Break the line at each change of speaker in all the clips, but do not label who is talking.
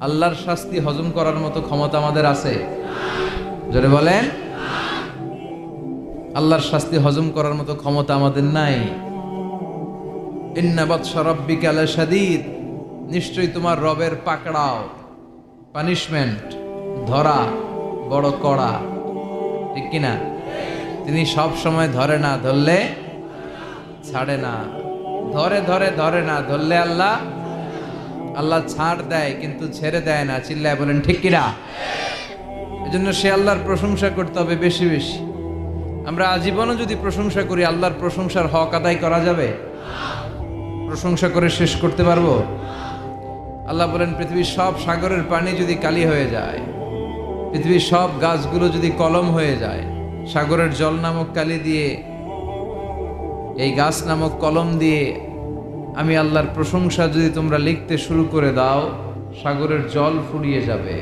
আল্লাহর শাস্তি হজম করার মতো ক্ষমতা আমাদের আছে? জোরে বলেন। আল্লাহর শাস্তি হজম করার মতো ক্ষমতা আমাদের নাই। ইন্নাবাদ সরব্বিকা সাদিদ নিশ্চয়ই তোমার রবের পাকড়াও পানিশমেন্ট ধরা, বড় কড়া। ঠিক কিনা? তিনি সব সময় ধরে না, ধরলে ছাড়ে না। ধরে ধরে ধরে না, ধরলে আল্লাহ আল্লাহ ছাড় দেয়, কিন্তু ছেড়ে দেয় না, চিল্লায় বলেন, ঠিক কিনা এজন্য সে আল্লাহর প্রশংসা করতে হবে বেশি বেশি। আমরা আজীবনও যদি প্রশংসা করি, আল্লাহর প্রশংসার হক আদায় করা যাবে? প্রশংসা করে শেষ করতে পারব? আল্লাহ বলেন, পৃথিবীর সব সাগরের পানি যদি কালি হয়ে যায়, পৃথিবীর সব গাছগুলো যদি কলম হয়ে যায়, সাগরের জল নামক কালি দিয়ে, এই গাছ নামক কলম দিয়ে আমি আল্লাহর প্রশংসা যদি তোমরা লিখতে শুরু করে দাও, সাগরের জল ফুরিয়ে যাবে।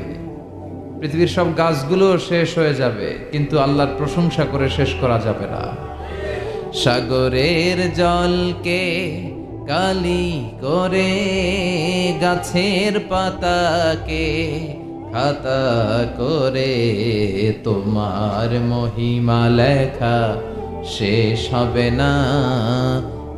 পৃথিবীর সব গাছগুলো শেষ হয়ে যাবে, কিন্তু আল্লাহর প্রশংসা করে শেষ করা যাবে না। সাগরের জলকে কালি করে গাছের পাতাকে খাতা করে তোমার মহিমা লেখা শেষ হবে না।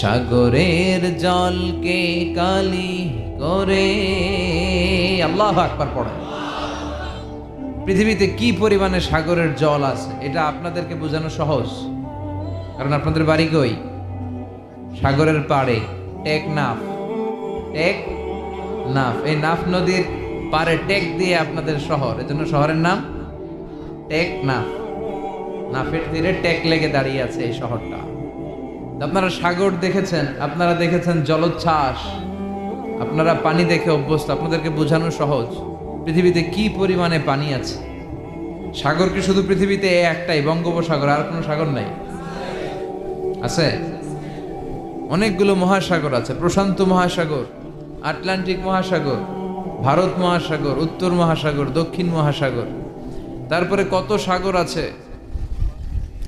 সাগরের জলকে কালি করে। আল্লাহ আকবার পড়ে পৃথিবীতে কি পরিমাণে সাগরের জল আছে, এটা আপনাদেরকে বোঝানো সহজ। কারণ আপনাদের বাড়ি কই? সাগরের পাড়ে। টেক নাফ। টেক নাফ। এই নাফ নদীর পাড়ে টেক দিয়ে আপনাদের শহর। এজন্য শহরের নাম টেক নাফ। নাফের তীরে টেক লেগে দাঁড়িয়ে আছে এই শহরটা। আপনারা সাগর দেখেছেন, আপনারা দেখেছেন জলোচ্ছ্বাস আপনারা পানি দেখে অভ্যস্ত, আপনাদেরকে বোঝানো সহজ। পৃথিবীতে কি পরিমাণে পানি আছে? সাগর কি শুধু পৃথিবীতে একটাই, বঙ্গোপসাগর আর কোনো সাগর নাই? আছে? অনেকগুলো মহাসাগর আছে, প্রশান্ত মহাসাগর, আটলান্টিক মহাসাগর, ভারত মহাসাগর, উত্তর মহাসাগর, দক্ষিণ মহাসাগর। তারপরে কত সাগর আছে?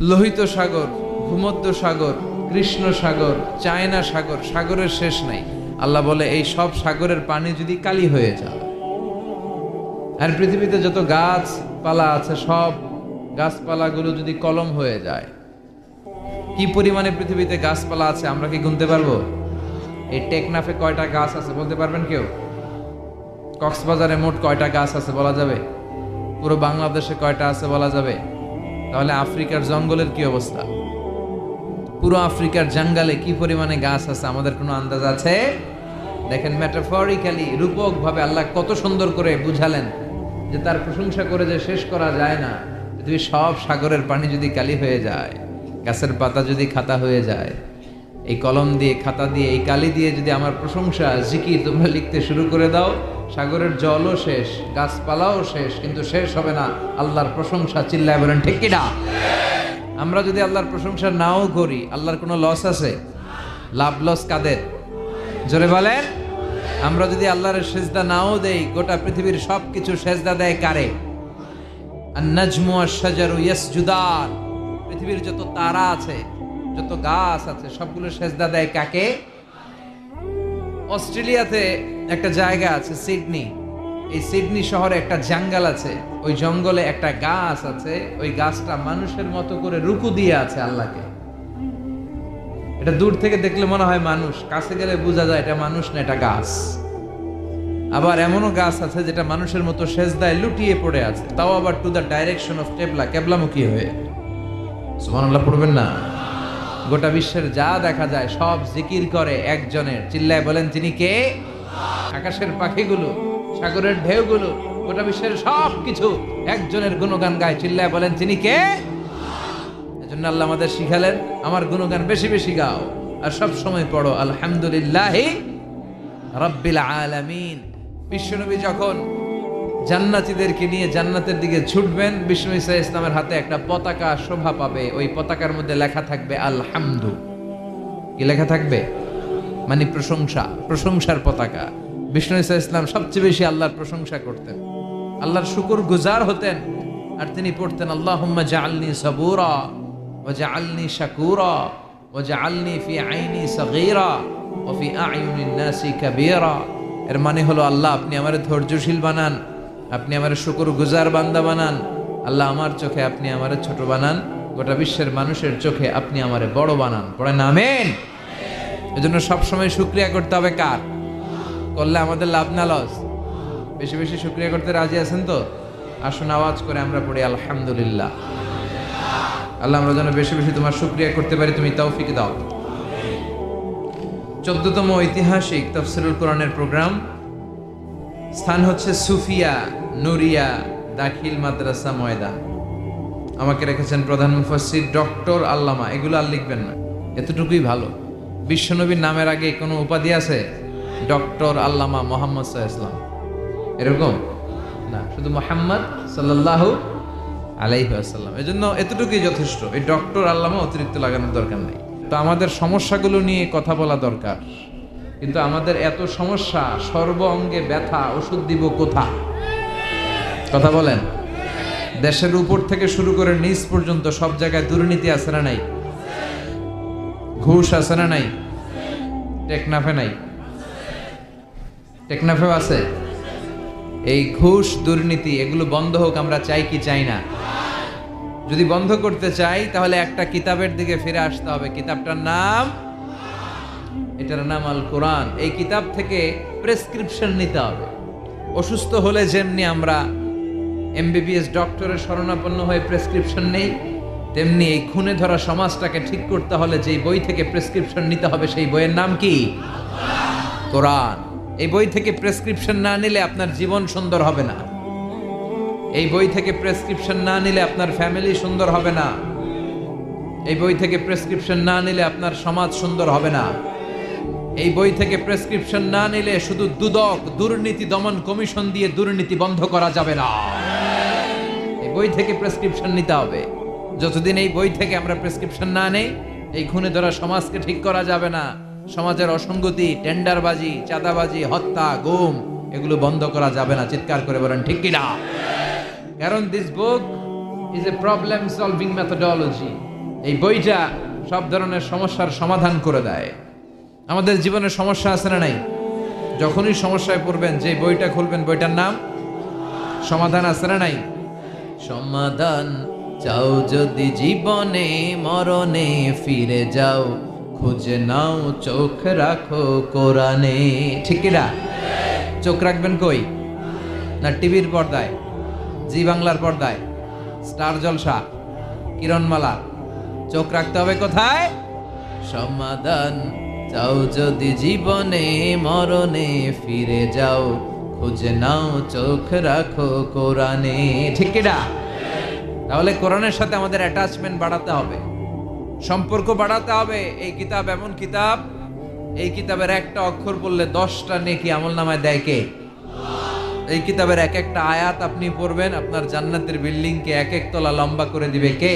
লোহিত সাগর ভূমধ্য সাগর কৃষ্ণ সাগর, চায়না সাগর, সাগরের শেষ নাই। আল্লাহ বলে, এই সব সাগরের পানি যদি কালি হয়ে যায়, আর পৃথিবীতে যত গাছপালা আছে, সব গাছপালাগুলো যদি কলম হয়ে যায়, কি পরিমাণে পৃথিবীতে গাছপালা আছে আমরা কি গুনতে পারব? এই টেকনাফে কয়টা গাছ আছে বলতে পারবেন কেউ? কক্সবাজারে মোট কয়টা গাছ আছে বলা যাবে? পুরো বাংলাদেশে কয়টা আছে বলা যাবে? তাহলে আফ্রিকার জঙ্গলের কি অবস্থা? পুরো আফ্রিকার জঙ্গলে কি পরিমাণে গাছ আছে? আমাদের কোনো আন্দাজ আছে? দেখেন ম্যাটাফরিক্যালি রূপকভাবে আল্লাহ কত সুন্দর করে বুঝালেন যে তার প্রশংসা করে যে শেষ করা যায় না। পৃথিবীর সব সাগরের পানি যদি কালি হয়ে যায়, গাছের পাতা যদি খাতা হয়ে যায়, এই কলম দিয়ে, খাতা দিয়ে, এই কালি দিয়ে যদি আমার প্রশংসা, জিকির তোমরা লিখতে শুরু করে দাও, সাগরের জলও শেষ, গাছপালাও শেষ, কিন্তু শেষ হবে না। আল্লাহর প্রশংসা চিল্লায় বলেন, ঠিক কিনা আমরা যদি আল্লাহর প্রশংসা নাও করি, আল্লাহর কোনো লস আছে? লাভ লস কাদের? জোরে বলেন। আমরা যদি আল্লাহর সেজদা নাও দেই, গোটা পৃথিবীর সব কিছু সেজদা দেয় কারে? পৃথিবীর যত তারা আছে, যত গাছ আছে, সবগুলো সেজদা দেয় কাকে? অস্ট্রেলিয়াতে একটা জায়গা আছে, সিডনি। এই সিডনি শহরে একটা জঙ্গল আছে। ওই জঙ্গলে একটা গাছ আছে। ওই গাছটা মানুষের মতো করে রুকু দিয়ে আছে আল্লাহকে। এটা দূর থেকে দেখলে মনে হয় মানুষ। কাছে গেলে বোঝা যায় এটা মানুষ না, এটা গাছ। আবার এমনও গাছ আছে যেটা মানুষের মতো সেজদায় লুটিয়ে পড়ে আছে। তাও আবার টু দ্য ডাইরেকশন অফ টেবলা কেবলামুখী হয়ে। সুবহানাল্লাহ, পড়বেন না। গোটা বিশ্বের যা দেখা যায় সব জিকির করে একজনের। চিল্লায় বলেন তিনি কে? আকাশের পাখিগুলো। সাগরের ঢেউগুলো গোটা বিশ্বের সব কিছু একজনের গুণগান গায়, চিল্লায় বলেন তিনি কে? এজন্য আল্লাহ আমাদের শিখালেন, আমার গুণগান বেশি বেশি গাও, আর সব সময় পড়ো, আলহামদুলিল্লাহ রাব্বিল আলামিন। বিশ্বনবী যখন জান্নাতীদেরকে নিয়ে জান্নাতের দিকে ছুটবেন, বিষ্ণু ইসা ইসলামের হাতে একটা পতাকা শোভা পাবে। ওই পতাকার মধ্যে লেখা থাকবে, আলহামদু। কি লেখা থাকবে? মানে প্রশংসা, প্রশংসার পতাকা। বিষ্ণু ইসা ইসলাম সবচেয়ে বেশি আল্লাহর প্রশংসা করতেন। আল্লাহর শুকুর গুজার হতেন আর তিনি পড়তেন, আল্লাহুম্মা জাআলনি সাবুরা ওয়া জাআলনি শাকুরা ওয়া জাআলনি ফি আইনি সাগীরা ও ফি আ'য়ুনিন নাসি কাবীরা। এর মানে হলো, আল্লাহ, আপনি আমার ধৈর্যশীল বানান, আপনি আমার শুকুর গুজার বান্দা বানান। আল্লাহ, আমার চোখে আপনি আমার ছোট বানান, গোটা বিশ্বের মানুষের চোখে আপনি আমারে বড় বানান। পড়েন, আমেন। এজন্য সবসময় শুক্রিয়া করতে হবে কার? করলে আমাদের লাভ না লস? বেশি বেশি শুক্রিয়া করতে রাজি আছেন তো? আসুন, আওয়াজ করে আমরা পড়ি, আলহামদুলিল্লাহ। আল্লাহ, আমরা যেন বেশি বেশি তোমার শুক্রিয়া করতে পারি, তুমি তৌফিক দাও। চোদ্দতম ঐতিহাসিক তফসিরুল কোরআনের প্রোগ্রাম। স্থান হচ্ছে সুফিয়া নুরিয়া দাখিল মাদ্রাসা ময়দান। আমাকে রেখেছেন প্রধান মুফাসির ডক্টর আল্লামা। এগুলো আর লিখবেন না। এতটুকুই ভালো। বিশ্বনবীর নামের আগে কোনো উপাধি আছে? ডক্টর আল্লামা মোহাম্মদ সাহা এরকম? না, শুধু মোহাম্মদ সাল্লাল্লাহু আলাইহি আসাল্লাম এই জন্য এতটুকুই যথেষ্ট। এই ডক্টর, আল্লামা অতিরিক্ত লাগানোর দরকার নেই। তো আমাদের সমস্যাগুলো নিয়ে কথা বলা দরকার। কিন্তু আমাদের এত সমস্যা, সর্ব অঙ্গে ব্যথা, ওষুধ দিব কোথা? কথা বলেন। দেশের উপর থেকে শুরু করে নিচ পর্যন্ত সব জায়গায় দুর্নীতি আছে না নাই? ঘুষ আছে না নাই? টেকনাফে নাই? টেকনাফেও আছে? এই ঘুষ দুর্নীতি, এগুলো বন্ধ হোক, আমরা চাই কি চাই না। যদি বন্ধ করতে চাই, তাহলে একটা কিতাবের দিকে ফিরে আসতে হবে। কিতাবটার নাম? এটার নাম আল কোরআন। এই কিতাব থেকে প্রেসক্রিপশন নিতে হবে। অসুস্থ হলে যেমনি আমরা এমবিবিএস ডক্টরের শরণাপন্ন হয়ে প্রেসক্রিপশন নেই, তেমনি এই খুনে ধরা সমাজটাকে ঠিক করতে হলে যেই বই থেকে প্রেসক্রিপশন নিতে হবে, সেই বইয়ের নাম কি? কোরআন। এই বই থেকে প্রেসক্রিপশন না নিলে আপনার জীবন সুন্দর হবে না। এই বই থেকে প্রেসক্রিপশন না নিলে আপনার ফ্যামিলি সুন্দর হবে না। এই বই থেকে প্রেসক্রিপশন না নিলে আপনার সমাজ সুন্দর হবে না। এই বই থেকে প্রেসক্রিপশন না নিলে শুধু দুদক, দুর্নীতি দমন কমিশন দিয়ে দুর্নীতি বন্ধ করা যাবে না। এই বই থেকে প্রেসক্রিপশন নিতে হবে। যতদিন এই বই থেকে আমরা প্রেসক্রিপশন না নেই, এই খুনে ধরা সমাজকে ঠিক করা যাবে না। সমাজের অসঙ্গতি, টেন্ডারবাজি, চাঁদাবাজি, হত্যা, গুম, এগুলো বন্ধ করা যাবে না, চিৎকার করে বলেন, ঠিক কিনা? কারণ this book is a problem solving methodology এই বইটা সব ধরনের সমস্যার সমাধান করে দেয়। আমাদের জীবনে সমস্যা আছে না নাই? যখনই সমস্যায় পড়বেন, যে বইটা খুলবেন, বইটার নাম? সমাধান আছে না নাই? সমাধান চাও যদি জীবনে, মরণে ফিরে যাও। খুঁজে নাও, চোখ রাখো কোরআনে। ঠিক কিনা? চোখ রাখবেন কই? না টিভির পর্দায়? জি বাংলার পর্দায়? স্টার জলসা? কিরণমালা? চোখ রাখতে হবে কোথায়? সমাধান চাও যদি জীবনে, মরণে ফিরে যাও। খুঁজে নাও, চোখ রাখো কোরআনে। ঠিক কিনা? তাহলে কোরআনের সাথে আমাদের অ্যাটাচমেন্ট বাড়াতে হবে। সম্পর্ক বাড়াতে হবে। এই কিতাব এমন কিতাব, এই কিতাবের একটা অক্ষর পড়লে দশটা নেকি আমল নামায় দেয় কে? এই কিতাবের এক একটা আয়াত আপনি পড়বেন, আপনার জান্নাতের বিল্ডিংকে এক এক তলা লম্বা করে দিবে কে?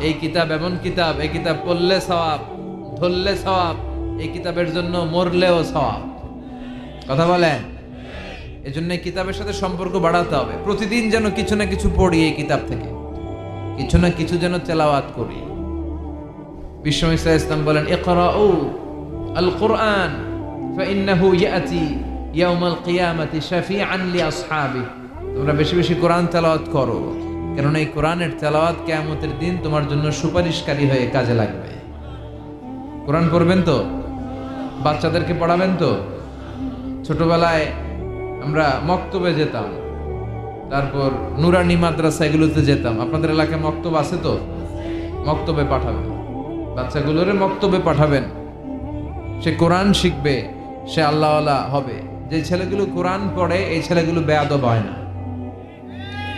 এই কিতাব এমন কিতাব, এই কিতাব পড়লে সওয়াব, ধরলে সওয়াব, এই কিতাবের জন্য মরলেও সওয়াব। কথা বলেন? এই জন্য কিতাবের সাথে সম্পর্ক বাড়াতে হবে। প্রতিদিন যেন কিছু না কিছু পড়ি এই কিতাব থেকে। কিছু না কিছু যেন তেলাওয়াত করি। বিশ্ব ইসা ইসলাম বলেন, ইকরাউ আল কোরআন ফাইন্নাহু ইয়াতি ইয়াউমাল কিয়ামাতি শাফিআন লিআসহাবি। তোমরা বেশি বেশি কোরআন তেলাওয়াত করো কারণ এই কোরআনের তেলাওয়াত কিয়ামতের দিন তোমার জন্য সুপারিশকারী হয়ে কাজে লাগবে। কোরআন পড়বেন তো? বাচ্চাদেরকে পড়াবেন তো? ছোটবেলায় আমরা মক্তবে যেতাম, তারপর নুরানি মাদ্রাসা এগুলোতে যেতাম। আপনাদের এলাকায় মক্তব আছে তো? মক্তবে পাঠাবেন। বাচ্চাগুলোরে মক্তবে পাঠাবেন। সে কোরআন শিখবে, সে আল্লাহওয়ালা হবে। যে ছেলেগুলো কোরআন পড়ে, এই ছেলেগুলো বেয়াদব হয় না।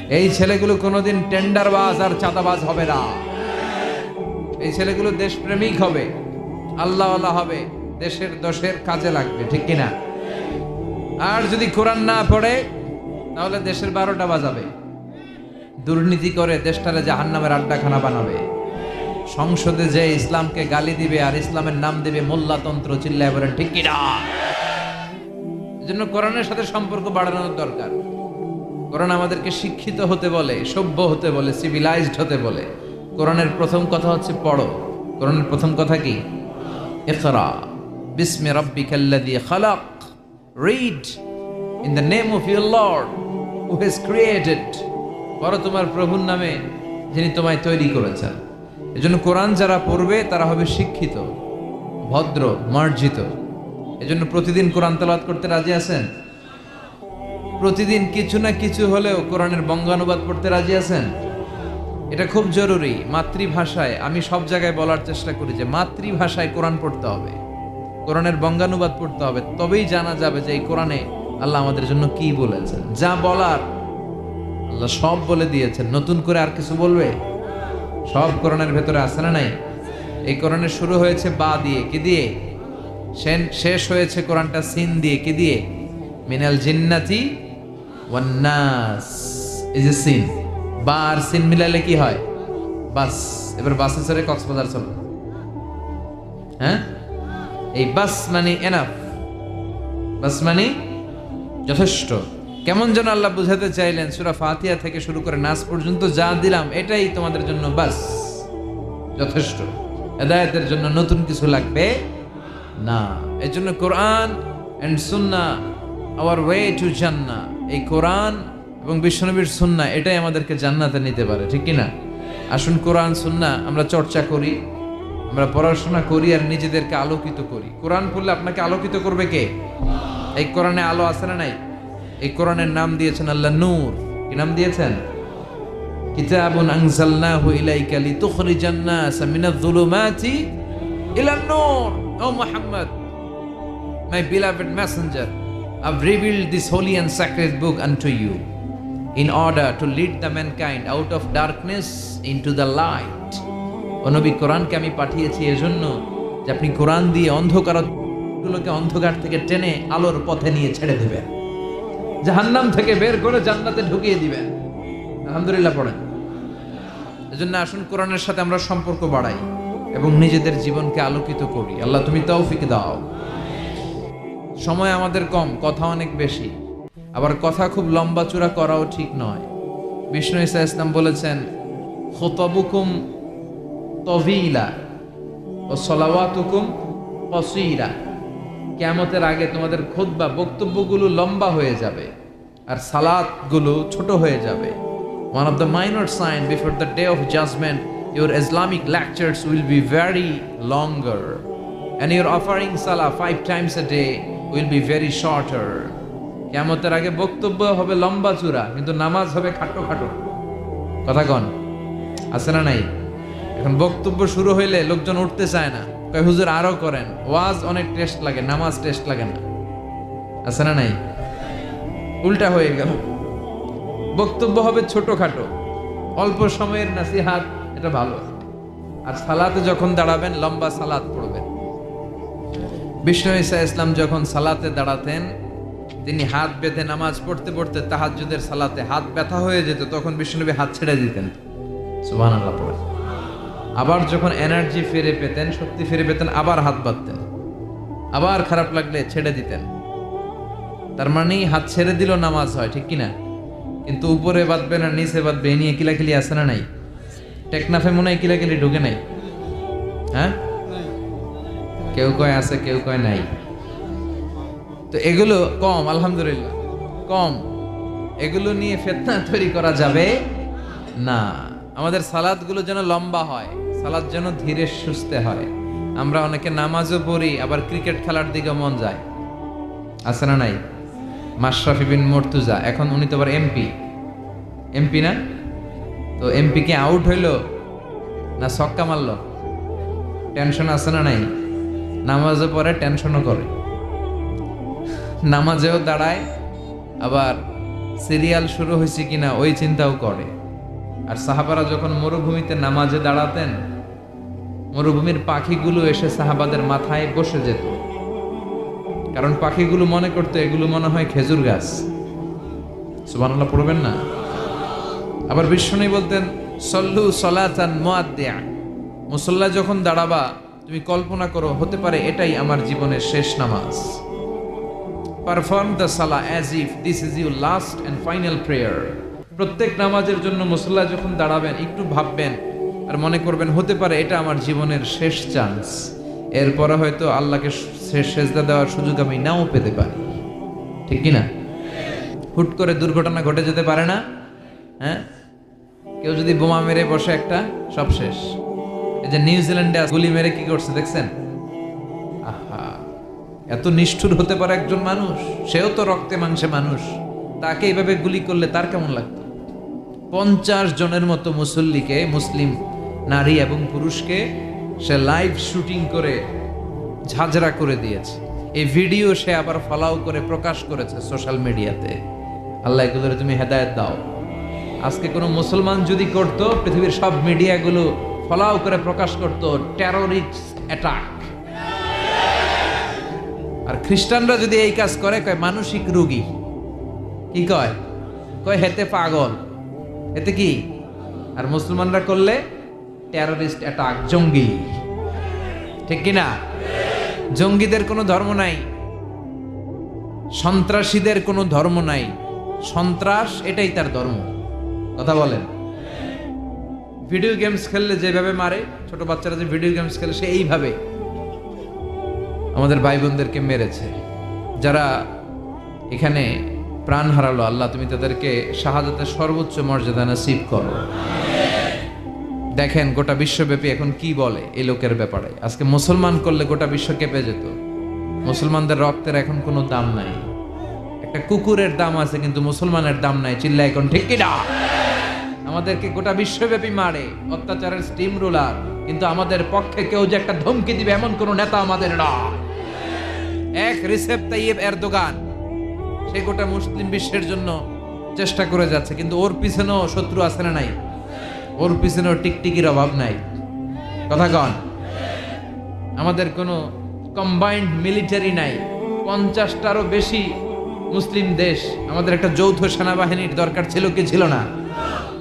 এই ছেলেগুলো কোনোদিন টেন্ডারবাজ আর চাঁদাবাজ হবে না। এই ছেলেগুলো দেশপ্রেমিক হবে, আল্লাহওয়ালা হবে, দেশের দশের কাজে লাগবে, ঠিক কিনা আর যদি কোরআন না পড়ে, তাহলে দেশের বারোটা বাজাবে। দুর্নীতি করে দেশটারে জাহান্নামের আড্ডাখানা বানাবে। সংসদে যে ইসলামকে গালি দিবে আর ইসলামের নাম দিবে মোল্লাতন্ত্র, চিল্লায় বলেন, ঠিক কিনা? এজন্য কোরআনের সাথে সম্পর্ক বাড়ানোর দরকার। কোরআন আমাদেরকে শিক্ষিত হতে বলে, সভ্য হতে বলে সিভিলাইজড হতে বলে। কোরআনের প্রথম কথা হচ্ছে পড়ো। কোরআনের প্রথম কথা কি? ইকরা। বিসমি রাব্বিকাল্লাযী খালাক। Read in the name of your lord who has created পড়ো তোমার প্রভুর নামে, যিনি তোমায় তৈরি করেছেন। এজন্য কোরআন যারা পড়বে, তারা হবে শিক্ষিত, ভদ্র, মার্জিত। এজন্য প্রতিদিন কোরআন তেলাওয়াত করতে রাজি আছেন? প্রতিদিন কিছু না কিছু হলেও কোরআনের বঙ্গানুবাদ পড়তে রাজি আছেন? এটা খুব জরুরি, মাতৃভাষায়। আমি সব জায়গায় বলার চেষ্টা করি যে মাতৃভাষায় কোরআন পড়তে হবে। কোরআনের বঙ্গানুবাদ পড়তে হবে। তবেই জানা যাবে যে এই কোরআনে আল্লাহ আমাদের জন্য কি বলেছেন। যা বলার আল্লাহ সব বলে দিয়েছেন। নতুন করে আর কিছু বলবে? সব কোরআনের ভেতরে আছে না নাই? এই কোরআনের শুরু হয়েছে বা দিয়ে, কি দিয়ে? শেষ হয়েছে কোরআনটা সিন দিয়ে, কি দিয়ে? মিনাল জিন্নাতি ওয়ান্নাস এই যে সিন, বা আর সিন মিলালে কি হয়? বাস, এবার বাসে চড়ে কক্সবাজার চলো। হ্যাঁ? এই বাস মানে এনাফ বাস মানে যথেষ্ট। কেমন যেন আল্লাহ বুঝাতে চাইলেন, সুরা ফাতিয়া থেকে শুরু করে নাচ পর্যন্ত যা দিলাম, এটাই তোমাদের জন্য বাস। যথেষ্ট। হেদায়তের জন্য নতুন কিছু লাগবে না। এই জন্য Quran and Sunnah our way to Jannah এই কোরআন এবং বিশ্বনবীর সুন্না এটাই আমাদেরকে জান্নাতে নিতে পারে, ঠিক কি না আসুন কোরআন সুন্না আমরা চর্চা করি, আমরা পড়াশোনা করি আর নিজেদেরকে আলোকিত করি। কোরআন পড়লে আপনাকে আলোকিত করবে কে? এই কোরআনে আলো আছে না নাই? এই কোরআনের নাম দিয়েছেন আল্লাহ নূর। কি নাম দিয়েছেন? কিতাবুন আনজালনাহু ইলাইকা লিতুখরিজান নাস মিনাজ যুলুমাতি ইলান নূর। O Muhammad, my beloved messenger, I've revealed this holy and sacred book unto you in order to lead the mankind out of darkness into the light. ও নবী, কোরআনকে আমি পাঠিয়েছি এজন্য যে আপনি কোরআন দিয়ে অন্ধকার গুলোকে অন্ধকার থেকে টেনে আলোর পথে নিয়ে ছেড়ে দেবেন। জাহান্নাম থেকে বের করে জান্নাতে ঢুকিয়ে দিবেন। আলহামদুলিল্লাহ পড়েন। এজন্য আসুন, কোরআনের সাথে আমরা সম্পর্ক বাড়াই এবং নিজেদের জীবনকে আলোকিত করি। আল্লাহ তুমি তৌফিক দাও। সময় আমাদের কম, কথা অনেক বেশি। আবার কথা খুব লম্বা চূড়া করাও ঠিক নয়। বিষ্ণু ইসা ইসলাম বলেছেন, খোতবুকুম তভিলা ও সলাওয়াতুকুম কসিরা। কেমতের আগে তোমাদের খুতবা বক্তব্যগুলো লম্বা হয়ে যাবে আর সালাতগুলো ছোট হয়ে যাবে। One of the minor sign before the day of judgement your Islamic lectures will be very longer and your offering salah five times a day will be very shorter কেমতের আগে বক্তব্য হবে লম্বা চূড়া, কিন্তু নামাজ হবে খাটো খাটো। কথা কন আছে না নাই? এখন বক্তব্য শুরু হইলে লোকজন উঠতে চায় না। কয়, হুজুর আরও করেন। ওয়াজ অনেক টেস্ট লাগে, নামাজ টেস্ট লাগে না। আছে না নাই? উল্টা হয়ে গেল। বক্তব্য হবে ছোটখাটো। অল্প সময়ের নাসিহাত, এটা ভালো। আর সালাতে যখন দাঁড়াবেন, লম্বা সালাত পড়বেন। বিষ্ণু ইসা ইসলাম যখন সালাতে দাঁড়াতেন, তিনি হাত বেঁধে নামাজ পড়তে পড়তে তাহাজ্জুদের সালাতে হাত ব্যথা হয়ে যেত, তখন বিষ্ণুনবী হাত ছেড়ে দিতেন। সুবহান আল্লাহ পড়ে আবার যখন এনার্জি ফিরে পেতেন, শক্তি ফিরে পেতেন, আবার হাত বাঁধতেন। আবার খারাপ লাগলে ছেড়ে দিতেন। তার মানেই হাত ছেড়ে দিল নামাজ হয়, ঠিক কিনা? কিন্তু উপরে বাঁধবে না নিচে বাঁধবে, এ নিয়ে কিলাকিলি আসে না নাই? টেকনাফে মনে হয় কিলাকিলি ঢুকে নাই। হ্যাঁ? কেউ কয় আছে, কেউ কয় নাই। তো এগুলো কম, আলহামদুলিল্লাহ, কম। এগুলো নিয়ে ফেতনা তৈরি করা যাবে না। আমাদের সালাদগুলো যেন লম্বা হয়। সালাদ যেন ধীরে সুস্থে হয়। আমরা অনেকে নামাজও পড়ি, আবার ক্রিকেট খেলার দিকে মন যায়। আছে না নাই? মাশরাফি বিন মর্তুজা, এখন উনি তো আবার এমপি। এমপি না? তো এমপি কি আউট হইল? না ছক্কা মারলো? টেনশন আছে না নাই? নামাজও পরে টেনশনও করে। নামাজেও দাঁড়ায়, আবার সিরিয়াল শুরু হয়েছে কিনা ওই চিন্তাও করে। আর সাহাবারা যখন মরুভূমিতে নামাজে দাঁড়াতেন মরুভূমির পাখিগুলো এসে সাহাবাদের মাথায় বসে যেত। কারণ পাখিগুলো মনে করতে এগুলো মনে হয় খেজুর গাছ। সুবহানাল্লাহ, পড়বেন না? আবার বিষ্ণু বলতেন, সল্লু সলাতান মুআদ্দিয়া। মুসল্লা যখন দাঁড়াবা, তুমি কল্পনা করো, হতে পারে এটাই আমার জীবনের শেষ নামাজ। Perform the salah as if this is your last and final prayer প্রত্যেক নামাজের জন্য মুসল্লা যখন দাঁড়াবেন, একটু ভাববেন আর মনে করবেন, হতে পারে এটা আমার জীবনের শেষ চান্স এরপরে হয়তো আল্লাহকে শেষ সেজদা দেওয়ার সুযোগ আমি নাও পেতে পারি। ঠিক কি না হুট করে দুর্ঘটনা ঘটে যেতে পারে না। হ্যাঁ? কেউ যদি বোমা মেরে বসে একটা, সব শেষ। এই যে নিউজিল্যান্ডে গুলি মেরে কি করছে দেখছেন? আহা! এত নিষ্ঠুর হতে পারে একজন মানুষ? সেও তো রক্তে মাংসে মানুষ। তাকে এইভাবে গুলি করলে তার কেমন লাগতো? পঞ্চাশ জনের মতো মুসল্লিকে মুসলিম নারী এবং পুরুষকে সে লাইভ শুটিং করে ঝাঁঝরা করে দিয়েছে। এই ভিডিও সে আবার ফলাও করে প্রকাশ করেছে সোশ্যাল মিডিয়াতে আল্লাহ এগুলোর তুমি হেদায়েত দাও। আজকে কোনো মুসলমান যদি করত, পৃথিবীর সব মিডিয়াগুলো ফলাও করে প্রকাশ করত টেরোরিস্ট অ্যাটাক আর খ্রিস্টানরা যদি এই কাজ করে, কয় মানসিক রোগী। কি কয়? কয় হেতে পাগল। এতে কি? আর মুসলমানরা করলে টেরোরিস্ট অ্যাটাক জঙ্গি। ঠিক কিনা? জঙ্গিদের কোনো ধর্ম নাই। সন্ত্রাসীদের কোনো ধর্ম নাই। সন্ত্রাস এটাই তার ধর্ম। কথা বলেন। ভিডিও গেমস খেললে যেভাবে মারে, ছোট বাচ্চারা যে ভিডিও গেমস খেলে, সে এইভাবে আমাদের ভাই বোনদেরকে মেরেছে। যারা এখানে প্রাণ হারালো, আল্লাহ তুমি তাদেরকে শাহাদাতের সর্বোচ্চ মর্যাদা নসিব করো। দেখেন, গোটা বিশ্বব্যাপী এখন কি বলে এই লোকের ব্যাপারে? আজকে মুসলমান করলে গোটা বিশ্ব কেঁপে যেত। মুসলমানদের রক্তের এখন কোনো দাম নাই। একটা কুকুরের দাম আছে, কিন্তু মুসলমানের দাম নাই। চিল্লা এখন ঠিক কিনা? আমাদেরকে গোটা বিশ্বব্যাপী মারে, অত্যাচারের স্টিম রুলার কিন্তু আমাদের পক্ষে কেউ যে একটা ধমকি দিবে এমন কোন নেতা আমাদের না। এক রিসেপ তাইয়েব এরদোগান, সে গোটা মুসলিম বিশ্বের জন্য চেষ্টা করে যাচ্ছে, কিন্তু ওর পিছনেও শত্রু আছে না নাই? ওর পিছনেও টিকটিকির অভাব নাই। কথা কন। আমাদের কোনো কম্বাইন্ড মিলিটারি নাই। পঞ্চাশটারও বেশি মুসলিম দেশ। আমাদের একটা যৌথ সেনাবাহিনীর দরকার ছিল কি ছিল না?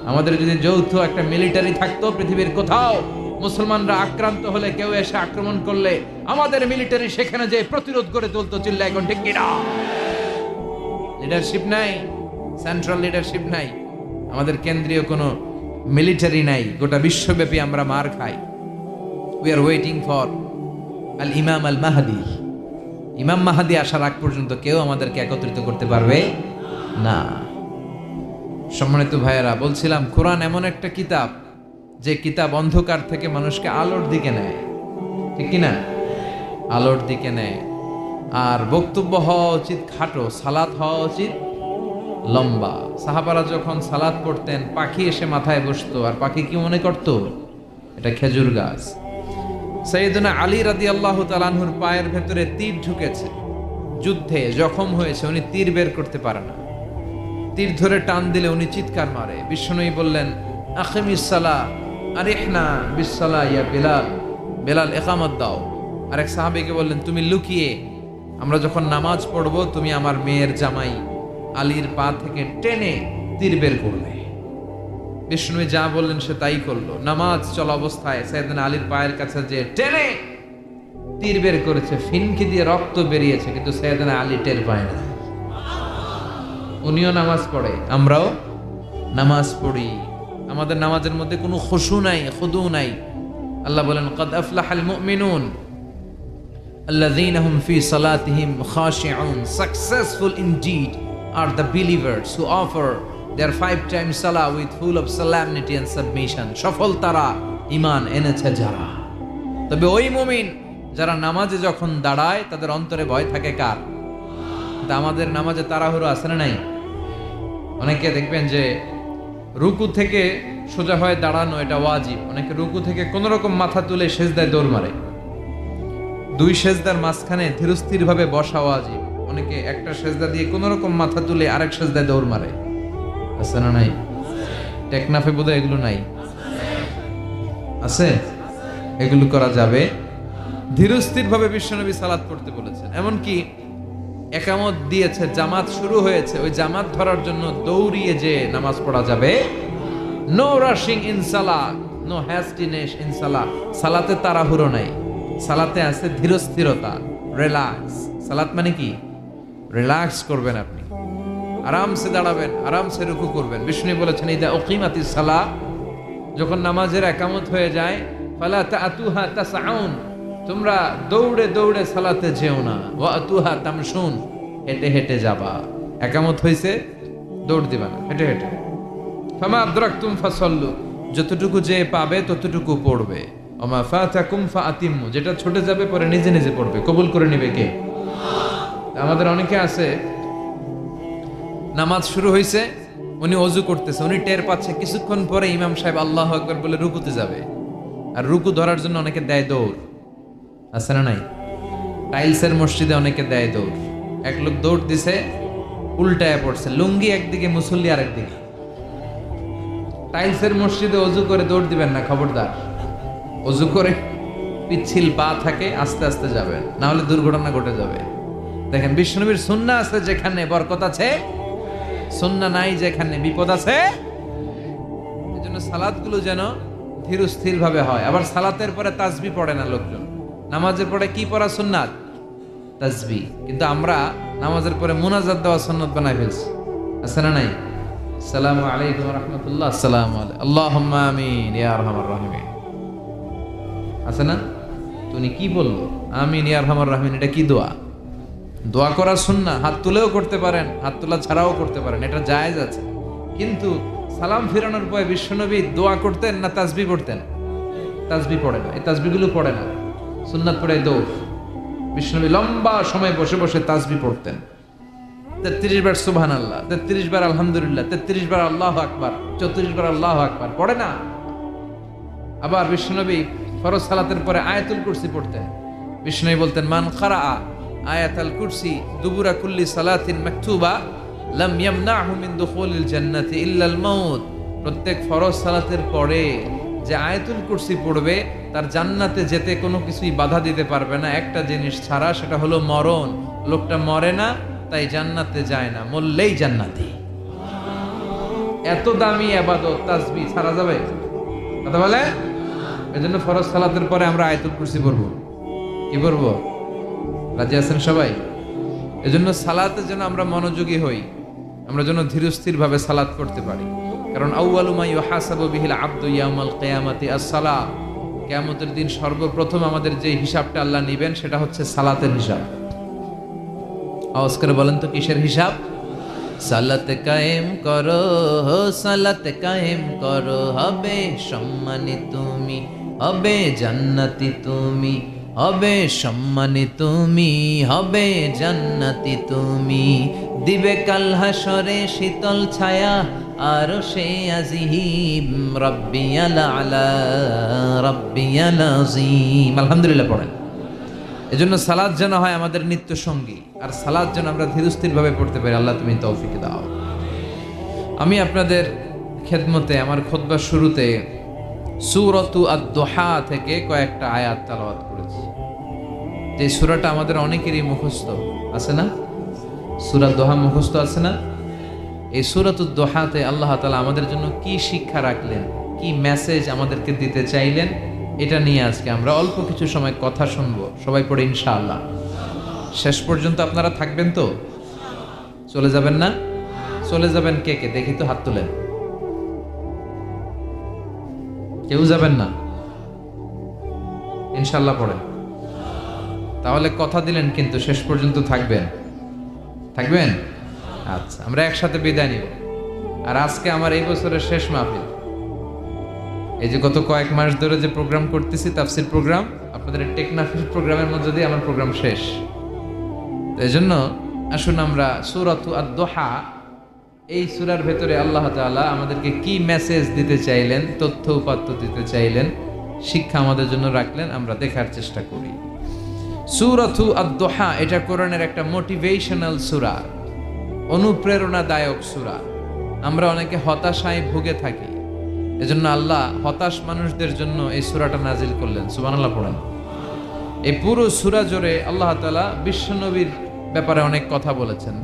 আমাদের যদি যৌথ একটা মিলিটারি থাকতো পৃথিবীর কোথাও, মুসলমানরা আক্রান্ত হলে, কেউ এসে আক্রমণ করলে, আমাদের মিলিটারি সেখানে যে প্রতিরোধ করে তুলতো চিল্লা, এখন ঠিক কিনা? লিডারশিপ নাই সেন্ট্রাল লিডারশিপ নাই। আমাদের কেন্দ্রীয় কোনো মিলিটারি নাই, গোটা বিশ্বব্যাপী আমরা মার খাই। We are waiting for al Imam al Mahdi ইমাম মাহাদি আসার আগ পর্যন্ত কেউ আমাদেরকে একত্রিত করতে পারবে না। সম্মানিত ভাইয়েরা, বলছিলাম, কোরআন এমন একটা কিতাব যে কিতাব অন্ধকার থেকে মানুষকে আলোর দিকে নেয়। ঠিক কিনা? আলোর দিকে নেয়। আর বক্তব্য হওয়া উচিত খাটো, সালাত হওয়া উচিত লম্বা। সাহাবারা যখন সালাদ পড়তেন, পাখি এসে মাথায় বসতো। আর পাখি কি মনে করতো? এটা খেজুর গাছ। সৈয়দনা আলী রাদি আল্লাহ তালানহুর পায়ের ভেতরে তীর ঢুকেছে। যুদ্ধে জখম হয়েছে, উনি তীর বের করতে পারে না। তীর ধরে টান দিলে উনি চিৎকার মারে। বিষ্ণুই বললেন, আখিম ইসালা আরেহনা বিসালা ইয়া বেলাল। বেলাল, একামত দাও। আরেক সাহাবিকে বললেন, তুমি লুকিয়ে, আমরা যখন নামাজ পড়ব, তুমি আমার মেয়ের জামাই। আলীর পা থেকে টেনে তীর বের করলে। বিষ্ণু যা বললেন সে তাই করল। নামাজ চলা অবস্থায় সাইদিন আলীর পায়ের কাছে যে টেনে তীর বের করেছে, ফিনকি দিয়ে রক্ত বেরিয়েছে, কিন্তু সাইদিন আলী টের পায় না। উনিও নামাজ পড়ে, আমরাও নামাজ পড়ি। আমাদের নামাজের মধ্যে কোনো খুশু নাই, খুদু নাই। আল্লাহ বলেন, কদ আফলাহাল মুমিনুন আল্লাযীনা হুম ফি সালাতিহিম খাশিউন, successful indeed. Are the believers who offer their five times salah with full of solemnity and submission. সফল তারা ইমান এনেছে যারা। তবে ওই মুমিন যারা নামাজে যখন দাঁড়ায়, তাদের অন্তরে ভয় থাকে কার? আমাদের নামাজে তাড়াহুড়ো আছে নাই? অনেকে দেখবেন যে রুকু থেকে সোজা হয়ে দাঁড়ানো এটা ওয়াজিব। অনেকে রুকু থেকে কোনো রকম মাথা তুলে সেজদায় দৌড় মারে। দুই সেজদার মাঝখানে ধীরস্থির ভাবে বসা ওয়াজিব। অনেকে একটা সেজদা দিয়ে কোনো রকম মাথা তুলে আরেক সেজদায় দৌড় মারে। আছে না নাই? টেকনাফে বোধহয় এগুলো নাই। আছে? এগুলো করা যাবে। ধীরস্থির ভাবে বিশ্বনবী সালাদ পড়তে বলেছেন। এমনকি একামত দিয়েছে, জামাত শুরু হয়েছে। ওই জামাত ধরার জন্য দৌড়িয়ে যে নামাজ পড়া যাবে no rushing in salah no hastiness in salah সালাতে তাড়াহুড়ো নাই। সালাতে আছে ধীরস্থিরতা রিল্যাক্স সালাত মানে কি? রিল্যাক্স করবেন আপনি। আরামসে দাঁড়াবেন, আরামসে রুকু করবেন। বিষ্ণু বলেছেন এই অকিমাতি সালা যখন নামাজের একামত হয়ে যায়, ফালা তাতুহা তাসাউন তোমরা দৌড়ে দৌড়ে সালাতে যেও না। ওয়া আতুহা তামশুন হেঁটে হেঁটে যাবা। একামত হইছে, দৌড় দিবা না, হেঁটে হেঁটে। ফামা আদরাকতুম ফাসাল্লু যতটুকু যে পাবে ততটুকু পড়বে। ওমা ফাতাকুম ফাআতিম্মু যেটা ছুটে যাবে পরে নিজে নিজে পড়বে। কবুল করে নিবে কে? আমাদের অনেকে আছে, নামাজ শুরু হয়েছে উনি অজু করতেছে, উনি টের পাচ্ছে, কিছুক্ষণ পরে ইমাম সাহেব আল্লাহ আকবর বলে রুকুতে যাবে। আর রুকু ধরার জন্য অনেকে দেয় দৌড়। আছে না নাই? টাইলসের মসজিদে অনেকে দেয় দৌড়। এক লোক দৌড় দিছে, উল্টায় পড়ছে, লুঙ্গি একদিকে, মুসল্লি আর একদিকে টাইলসের মসজিদে অজু করে দৌড় দিবেন না, খবরদার। অজু করে পিচ্ছিল পা থাকে, আস্তে আস্তে যাবেন, না হলে দুর্ঘটনা ঘটে যাবে। দেখেন বিষ্ণুবীর সুন্না আছে যেখানে বরকত আছে সুন্না নাই যেখানে বিপদ আছে। এই জন্য সালাদগুলো যেন ধীর স্থির ভাবে হয়। আবার সালাতের পরে তাজবি পড়ে না লোকজন। নামাজের পরে কি পড়া সুন্নাত? তাজবি কিন্তু আমরা নামাজের পরে মুনাজাত দেওয়া সুন্নত বানাই ফেলছি। আছে না নাই? সালাম আলাইকুম রহমতুল্লাহ। আলাইকুম আল্লাহুম্মা আমিন, ইয়া আরহামার রাহিমিন। আছে না? তুমি কি বলল? আমিন, ইয়া আরহামার রাহিমিন, এটা কি দোয়া? দোয়া করা সুন্না, হাত তুলেও করতে পারেন, হাত তোলা ছাড়াও করতে পারেন, এটা জায়েজ আছে। কিন্তু সালাম ফিরানোর পরে বিশ্বনবী দোয়া করতেন না তাজবি পড়তেন? তাজবি পড়ে না, এই তাসবিগুলো পড়ে না। সুন্নাত পড়ে দৌড় বিশ্বনবী লম্বা সময় বসে বসে তাজবি পড়তেন। তেত্রিশ বার সুবহান আল্লাহ তেত্রিশ বার আলহামদুলিল্লাহ, তেত্রিশ বার আল্লাহ আকবার, চৌত্রিশ বার আল্লাহ আকবার, পড়ে না। আবার বিশ্বনবী ফরজ সালাতের পরে আয়াতুল কুরসি পড়তেন। বিষ্ণুই বলতেন, মান খারা আয়াতাল কুরসি দুবুরা কুল্লি সালাতিন মাকতুবা, লাম ইয়ামনাহু মিন দুখুলিল জান্নাতি ইল্লাল মাউত। প্রত্যেক ফরজ সালাতের পরে যে আয়াতুল কুরসি পড়বে, তার জান্নাতে যেতে কোনো কিছুই বাধা দিতে পারবে না। একটা জিনিস ছাড়া সেটা হলো মরণ। লোকটা মরে না, তাই জান্নাতে যায় না। মরলেই জান্নাতি। এত দামি আবাদত, তাসবি, ছাড়া যাবে? কথা বলে? এজন্য ফরজ সালাতের পরে আমরা আয়াতুল কুরসি পড়ব। কি পড়ব? রাজি আছেন সবাই? এজন্য সালাতে যেন আমরা মনোযোগী হই। আমরা যেন ধীরস্থির ভাবে সালাত করতে পারি। কারণ আউয়ালুমা ইউহাসাবু বিহিল আব্দু ইয়াউমাল কিয়ামাতি আস-সালাহ। কিয়ামতের দিন সর্বপ্রথম আমাদের যে হিসাবটা আল্লাহ নেবেন, সেটা হচ্ছে সালাতের হিসাব। আওয়াজ বলেন তো কিসের হিসাব? সালাত কায়েম করো, সালাত কায়েম করো, হবে সম্মানী তুমি, হবে জান্নাতি তুমি। হবে সম্মানী তুমি, হবে জান্নাতি তুমি। দিবে কাল হাসরে শীতল ছায়া, আর সে আজিহিম রব্বিয়াল আলা রব্বিয়াল আজিম। আলহামদুলিল্লাহ পড়েন। এজন্য সালাদ যেন হয় আমাদের নিত্য সঙ্গী, আর সালাদ যেন আমরা ধীরস্থিরভাবে পড়তে পারি, আল্লাহ তুমি তৌফিক দাও। আমি আপনাদের খেদমতে, আমার খোদবার শুরুতে সুরতু আদ-দোহা থেকে কয়েকটা আয়াত তালাওয়াত করেছি। যে সুরাটা আমাদের অনেকেরই মুখস্থ, আছে না? সুরাত দোহা মুখস্থ আছে না? এই সুরাত দোহাতে আল্লাহ তালা আমাদের জন্য কি শিক্ষা রাখলেন, কি মেসেজ আমাদেরকে দিতে চাইলেন, এটা নিয়ে আজকে আমরা অল্প কিছু সময় কথা শুনব। সবাই পড়ে ইনশাআল্লাহ। শেষ পর্যন্ত আপনারা থাকবেন তো? চলে যাবেন না? চলে যাবেন কে কে? দেখি তো হাত তোলেন। কেউ যাবেন না। ইনশাল্লাহ পড়েন তাহলে কথা দিলেন কিন্তু শেষ পর্যন্ত থাকবেন। থাকবেন? আচ্ছা আমরা একসাথে বিদায় নিব। আর আজকে আমার এই বছরের শেষ মাহফিল। এই যে গত কয়েক মাস ধরে যে প্রোগ্রাম করতেছি, তাফসির প্রোগ্রাম, আপনাদের টেকনাফিস প্রোগ্রামের মধ্যে দিয়ে আমার প্রোগ্রাম শেষ। এই জন্য আসুন আমরা সুরাতু আদ-দোহা এই সুরার ভেতরে আল্লাহ তাআলা আমাদেরকে কি মেসেজ দিতে চাইলেন, তথ্য উপাত্ত দিতে চাইলেন, শিক্ষা আমাদের জন্য রাখলেন, আমরা দেখার চেষ্টা করি। সুরাতু আদ-দোহা, এটা কোরআনের একটা মোটিভেশনাল সুরা, অনুপ্রেরণাদায়ক সুরা। আমরা অনেকে হতাশায় ভুগে থাকি। এজন্য আল্লাহ হতাশ মানুষদের জন্য এই সুরাটা নাজিল করলেন। সুবহানাল্লাহ পড়েন। এই পুরো সুরা জোরে আল্লাহ তাআলা বিশ্বনবীর ব্যাপারে অনেক কথা বলেছেন।